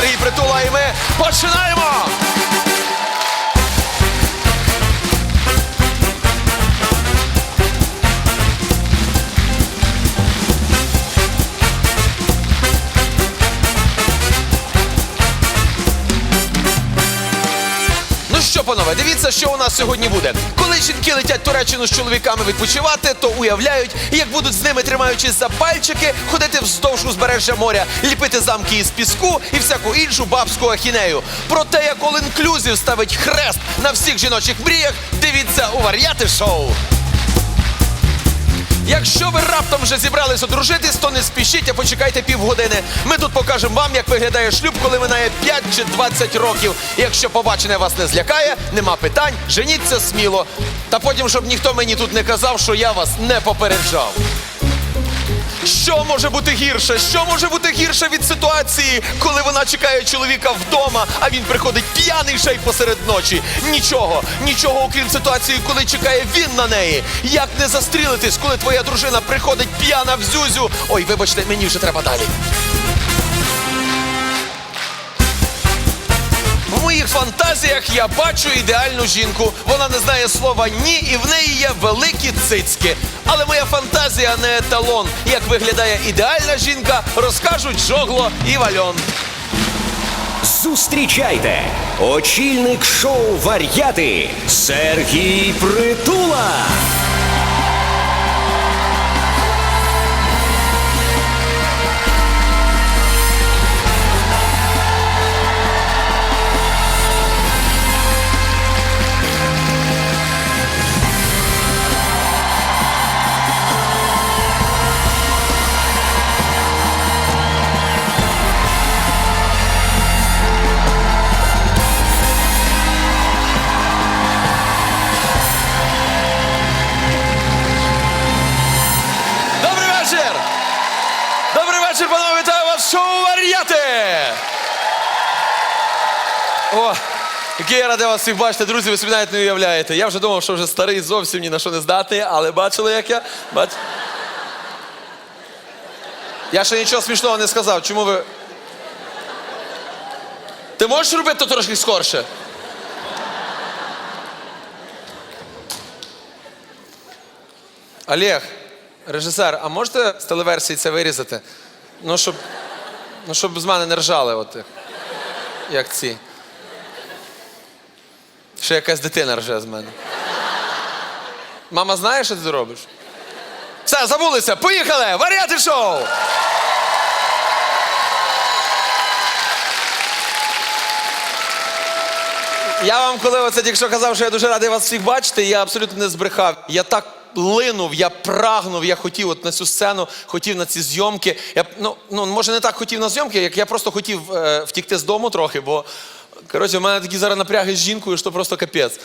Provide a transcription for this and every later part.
Сергій Притула, і ми починаємо! Ну що, панове, дивіться, що у нас сьогодні буде. Коли жінки летять в Туреччину з чоловіками відпочивати, то уявляють, як будуть з ними тримаючись за пальчики, ходити вздовж узбережжя моря, ліпити замки із піску і всяку іншу бабську ахінею. Про те, як All Inclusive ставить хрест на всіх жіночих мріях, дивіться у вар'яти шоу. Якщо ви раптом вже зібралися одружитись, то не спішіть, а почекайте півгодини. Ми тут покажемо вам, як виглядає шлюб, коли минає 5 чи 20 років. Якщо побачене вас не злякає, нема питань, женіться сміло. Та потім, щоб ніхто мені тут не казав, що я вас не попереджав. Що може бути гірше? Що може бути гірше від ситуації, коли вона чекає чоловіка вдома, а він приходить п'яний ще й посеред ночі? Нічого, нічого, окрім ситуації, коли чекає він на неї. Як не застрілитись, коли твоя дружина приходить п'яна в зюзю? Ой, вибачте, мені вже треба далі. Моїх фантазіях я бачу ідеальну жінку. Вона не знає слова ні, і в неї є великі цицьки. Але моя фантазія не еталон. Як виглядає ідеальна жінка, розкажуть жогло і вальон. Зустрічайте! Очільник шоу Вар'яти Сергій Притула. Шоу О, який я радий вас всіх бачити, друзі, ви собі навіть не уявляєте. Я вже думав, що вже старий зовсім ні на що не здатний, але бачили, як я? Бач... Я ще нічого смішного не сказав. Чому ви. Ти можеш робити то трошки скорше? Олег, режисер, а можете з телеверсії це вирізати? Ну, щоб, ну, щоб з мене не ржали, от, як ці. Ще якась дитина рже з мене. Мама знає, що ти робиш? Все, забулися, поїхали! Варіати шоу! Я вам, коли оце тільки що казав, що я дуже радий вас всіх бачити, я абсолютно не збрехав. Я так линув, я прагнув, я хотів от на цю сцену, хотів на ці зйомки. Я, ну, ну, може, не так хотів на зйомки, як я просто хотів е, втікти з дому трохи, бо коротше, в мене такі зараз напряги з жінкою, що просто капець.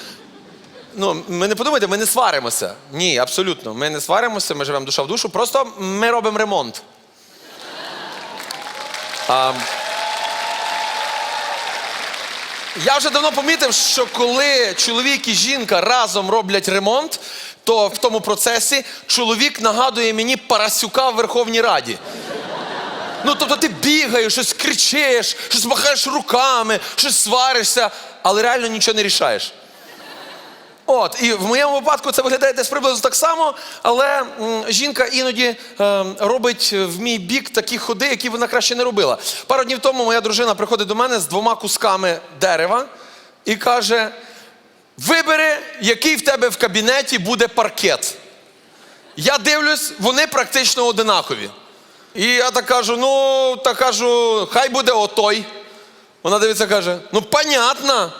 Ну, ми не подумайте, ми не сваримося. Ні, абсолютно. Ми не сваримося, ми живемо душа в душу, просто ми робимо ремонт. А, я вже давно помітив, що коли чоловік і жінка разом роблять ремонт, то в тому процесі чоловік нагадує мені Парасюка в Верховній Раді. Ну, тобто ти бігаєш, щось кричиш, щось махаєш руками, щось сваришся, але реально нічого не рішаєш. От, і в моєму випадку це виглядає десь приблизно так само, але м, жінка іноді е, робить в мій бік такі ходи, які вона краще не робила. Пару днів тому моя дружина приходить до мене з двома кусками дерева і каже: вибери, який в тебе в кабінеті буде паркет. Я дивлюсь, вони практично одинакові. І я так кажу: ну, так кажу, хай буде отой. Вона дивиться, каже: ну, понятно.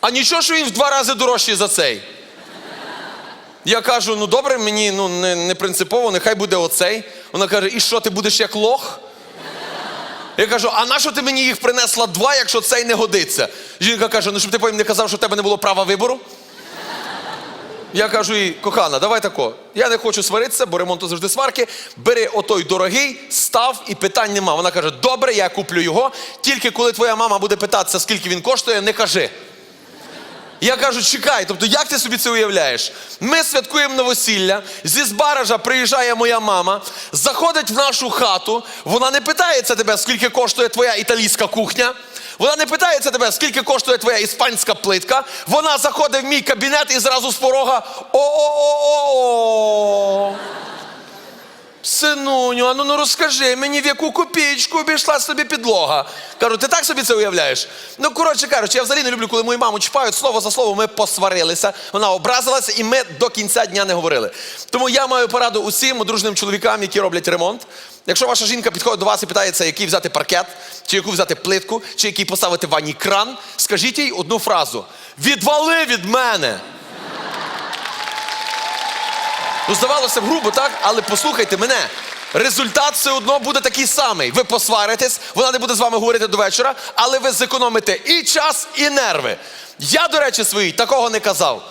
А нічого, що він в два рази дорожчий за цей. Я кажу: ну добре, мені ну, не, не принципово, нехай буде оцей. Вона каже: і що, ти будеш як лох? Я кажу, а на що ти мені їх принесла два, якщо цей не годиться? Жінка каже: ну щоб ти потім не казав, що в тебе не було права вибору. Я кажу їй, кохана, давай тако. Я не хочу сваритися, бо ремонту завжди сварки. Бери отой дорогий, став і питань нема. Вона каже: добре, я куплю його. Тільки коли твоя мама буде питатися, скільки він коштує, не кажи. Я кажу, чекай, тобто як ти собі це уявляєш? Ми святкуємо новосілля, зі Збаража приїжджає моя мама, заходить в нашу хату, вона не питається тебе, скільки коштує твоя італійська кухня. Вона не питається тебе, скільки коштує твоя іспанська плитка. Вона заходить в мій кабінет і зразу з порога о-о-о-о. Синуню, а ну, ну розкажи мені, в яку копійку обійшла собі підлога. Кажу, ти так собі це уявляєш? Ну, коротше кажучи, я взагалі не люблю, коли мою маму чіпають слово за слово, ми посварилися, вона образилася, і ми до кінця дня не говорили. Тому я маю пораду усім одружним чоловікам, які роблять ремонт. Якщо ваша жінка підходить до вас і питається, який взяти паркет, чи яку взяти плитку, чи який поставити в ванні кран, скажіть їй одну фразу: відвали від мене! Ну, здавалося б, грубо, так? Але послухайте мене. Результат все одно буде такий самий. Ви посваритесь, вона не буде з вами говорити до вечора, але ви зекономите і час, і нерви. Я, до речі, своїй такого не казав.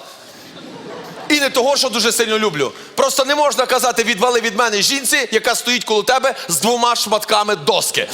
І не того, що дуже сильно люблю. Просто не можна казати відвали від мене жінці, яка стоїть коло тебе з двома шматками доски.